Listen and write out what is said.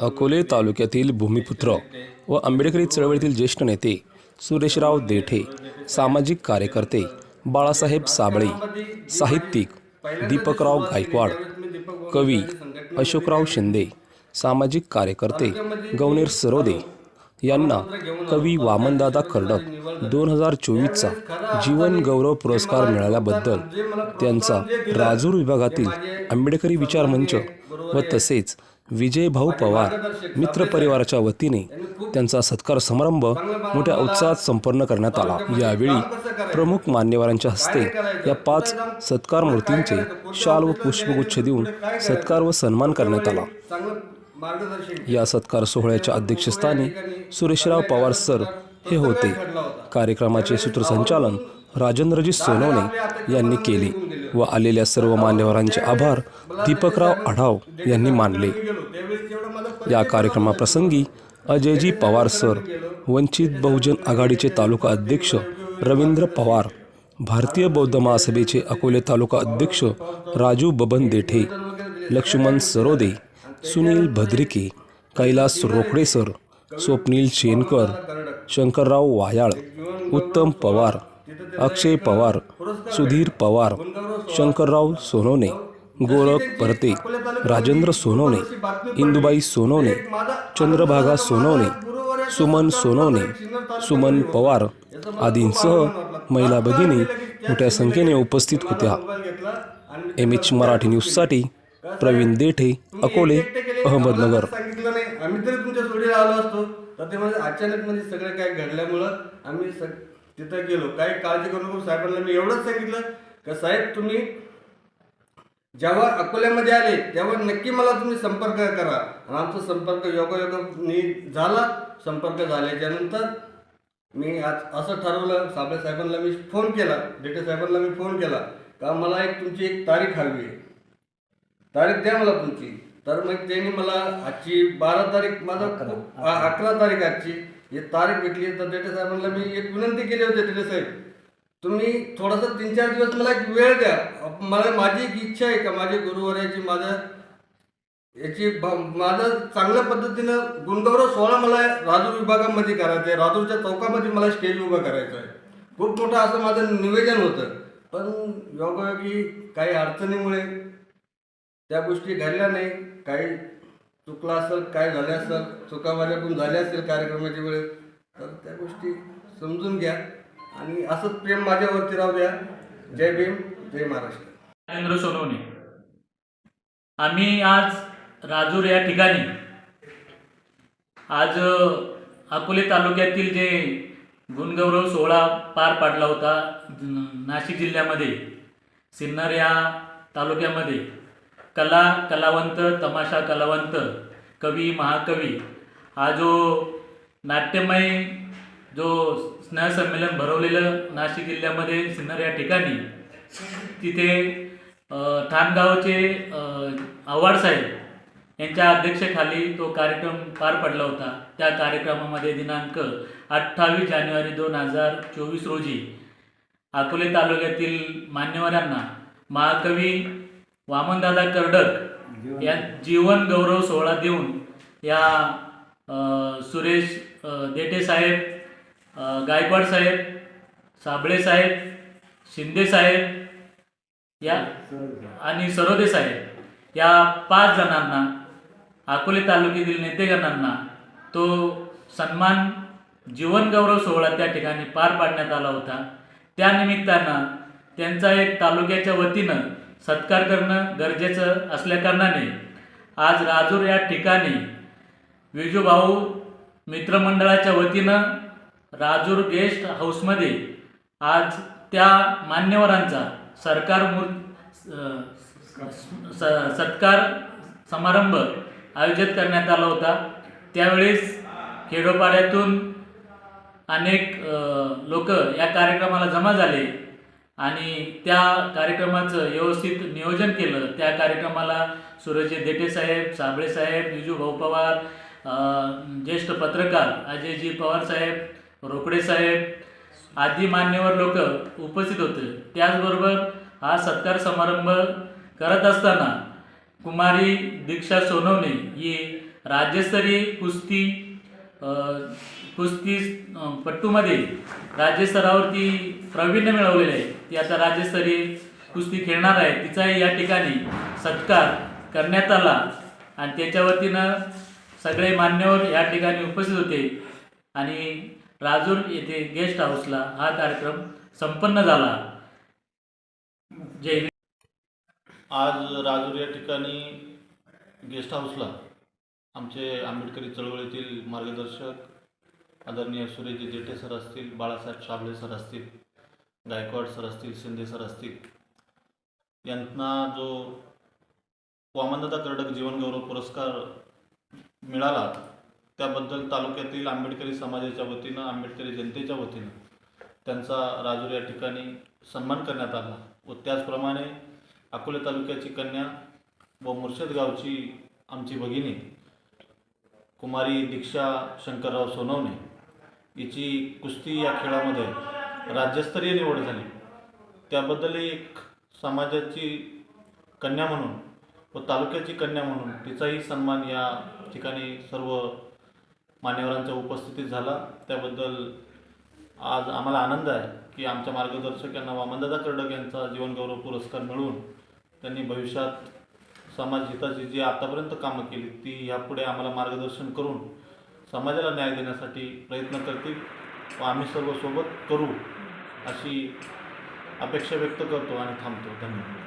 अकोले तालुक्यातील भूमिपुत्र व आंबेडकरी चळवळीतील ज्येष्ठ नेते सुरेशराव देठे सामाजिक कार्यकर्ते बाळासाहेब साबळे साहित्यिक दीपकराव गायकवाड कवी अशोकराव शिंदे सामाजिक कार्यकर्ते गौनेर सरोदे यांना कवी वामनदादा कर्डक दोन हजार चोवीसचा जीवन गौरव पुरस्कार मिळाल्याबद्दल त्यांचा राजूर विभागातील आंबेडकरी विचार मंच व तसेच विजयभाऊ पवार मित्रपरिवाराच्या वतीने त्यांचा सत्कार समारंभ मोठ्या उत्साहात संपन्न करण्यात आला. यावेळी प्रमुख मान्यवरांच्या हस्ते या पाच सत्कार मूर्तींचे शाल व पुष्पगुच्छ देऊन सत्कार व सन्मान करण्यात आला. या सत्कार सोहळ्याच्या अध्यक्षस्थानी सुरेशराव पवार सर हे होते. कार्यक्रमाचे सूत्रसंचालन राजेंद्रजी सोनवणे यांनी केले व आलेल्या सर्व मान्यवरांचे आभार दीपकराव आढाव यांनी मानले. या कार्यक्रमाप्रसंगी अजयजी पवार सर वंचित बहुजन आघाडीचे तालुका अध्यक्ष रवींद्र पवार भारतीय बौद्ध महासभेचे अकोले तालुका अध्यक्ष राजू बबन देठे लक्ष्मण सरोदे सुनील भद्रिके कैलास रोकडे सर स्वप्नील शेनकर शंकरराव वायाळ उत्तम पवार अक्षय पवार सुधीर पवार शंकरराव सोनवणे गोरख परते राजेंद्र सोनवणे इंदुबाई सोनवणे चंद्रभागा सोनवणे सुमन सोनवणे सुमन पवार आदींसह महिला भगिनी मोठ्या संख्येने उपस्थित होत्या. एम एच मराठी न्यूजसाठी प्रवीण देठे अकोले अहमदनगर. सांगितलं नाही. आम्ही तरी तुमच्या जोडीला आलो असतो. तर ते म्हणजे अचानक म्हणजे सगळं काय घडल्यामुळं आम्ही सग तिथं गेलो. काही काळजी करू नको साहेबांना. मी एवढंच सांगितलं का साहेब तुम्ही जेव्हा अकोल्यामध्ये आले तेव्हा नक्की मला तुम्ही संपर्क करा. आणि आमचा संपर्क योगायोगाने झाला. संपर्क झाल्याच्यानंतर मी आज असं ठरवलं साबळे साहेबांना मी फोन केला. डेटे साहेबांना मी फोन केला. का मला एक तुमची एक तारीख हवी आहे. तारीख द्या मला तुमची. तर मग त्यांनी मला आजची बारा तारीख माझा अकरा. तारीख आजची. ही तारीख भेटली तर डेटे साहेबांना मी एक विनंती केली होती डेटे साहेब. तुम्ही थोडासा तीन चार दिवस मला एक वेळ द्या. मला माझी एक इच्छा आहे का माझी गुरुवाराची माझं याची माझं चांगल्या पद्धतीनं गुणगौरव सोहळा मला राजूर विभागामध्ये करायचा आहे. राजूरच्या चौकामध्ये मला स्टेज उभं करायचं आहे. खूप मोठं असं माझं निवेदन होतं. पण योगायोगी काही अडचणीमुळे त्या गोष्टी घडल्या नाही. काही चुकलं असेल काय झालं असेल चुकावाल्या पण झाल्या असेल कार्यक्रमाच्या वेळेस तर त्या गोष्टी समजून घ्या. आणि असंच प्रेम माझ्यावरती राहू द्या. जय भीम जय महाराष्ट्र. नरेंद्र सोनवणे. आम्ही आज राजूर या ठिकाणी. आज अकोले तालुक्यातील जे गुणगौरव सोहळा पार पाडला होता नाशिक जिल्ह्यामध्ये सिन्नर या तालुक्यामध्ये. कला कलावंत तमाशा कलावंत कवी महाकवी हा जो नाट्यमय जो स्नेहसंमेलन भरवलेलं नाशिक जिल्ह्यामध्ये सिन्नर या ठिकाणी तिथे ठाणगावचे आव्हाड साहेब यांच्या अध्यक्षतेखाली तो कार्यक्रम पार पडला होता. त्या कार्यक्रमामध्ये दिनांक अठ्ठावीस जानेवारी दोन हजार चोवीस रोजी अकोले तालुक्यातील मान्यवरांना महाकवी वामनदादा कर्डक या जीवन गौरव सोहळा देऊन या सुरेश अ, देठे साहेब अ, गायकवाड साहेब साबळे साहेब शिंदे साहेब या आणि सरोदे साहेब या पाच जणांना अकोले तालुक्यातील नेतेगणांना तो सन्मान जीवन गौरव सोहळा त्या ठिकाणी पार पाडण्यात आला होता. त्या निमित्तानं त्यांचा एक तालुक्याच्या वतीनं सत्कार करणं गरजेचं असल्याकारणाने आज राजूर या ठिकाणी विजूभाऊ मित्रमंडळाच्या वतीनं राजूर गेस्ट हाऊसमध्ये आज त्या मान्यवरांचा सरकार मूर स- स- सत्कार समारंभ आयोजित करण्यात आला होता. त्यावेळेस खेडोपाड्यातून अनेक लोक या कार्यक्रमाला जमा झाले. आणि त्या कार्यक्रमाचं व्यवस्थित नियोजन केलं. त्या कार्यक्रमाला सूरज देठे साहेब साबळे साहेब विजू भाऊ पवार ज्येष्ठ पत्रकार अजयजी पवार साहेब रोकडे साहेब आदी मान्यवर लोक उपस्थित होते. त्याचबरोबर हा सत्कार समारंभ करत असताना कुमारी दीक्षा सोनवणे ही राज्यस्तरीय कुस्ती कुस्ती पट्टूमध्ये राज्यस्तरावरती प्रावीण्य मिळवलेलं आहे. ती आता राज्यस्तरीय कुस्ती खेळणार आहे. तिचाही या ठिकाणी सत्कार करण्यात आला. आणि त्याच्या वतीनं सगळे मान्यवर या ठिकाणी उपस्थित होते. आणि राजूर येथे गेस्ट हाऊसला हा कार्यक्रम संपन्न झाला. जय आज राजूर या ठिकाणी गेस्ट हाऊसला आमचे आंबेडकरी चळवळीतील मार्गदर्शक आदरणीय सुरेजी जेठे सर असतील बाळासाहेब शाबळे सर असतील गायकवाड सर असतील शिंदे सर असतील यांना जो वामनदादा कर्डक जीवनगौरव पुरस्कार मिळाला त्याबद्दल तालुक्यातील आंबेडकरी समाजाच्या वतीनं आंबेडकरी जनतेच्या वतीनं त्यांचा राजूर या ठिकाणी सन्मान करण्यात आला व त्याचप्रमाणे अकोले तालुक्याची कन्या व मुर्शद गावची आमची भगिनी कुमारी दीक्षा शंकरराव सोनवणे हिची कुस्ती या खेळामध्ये राज्यस्तरीय निवड झाली. त्याबद्दल एक समाजाची कन्या म्हणून व तालुक्याची कन्या म्हणून तिचाही सन्मान या ठिकाणी सर्व मान्यवरांच्या उपस्थितीत झाला. त्याबद्दल आज आम्हाला आनंद आहे की आमच्या मार्गदर्शक यांना वामनदादा कर्डक यांचा जीवनगौरव पुरस्कार मिळवून त्यांनी भविष्यात समाज हिताची जी आतापर्यंत कामं केली ती ह्यापुढे आम्हाला मार्गदर्शन करून समाजाला न्याय देण्यासाठी प्रयत्न करतील. व आम्ही सर्व सोबत करू अशी अपेक्षा व्यक्त करतो आणि थांबतो. धन्यवाद.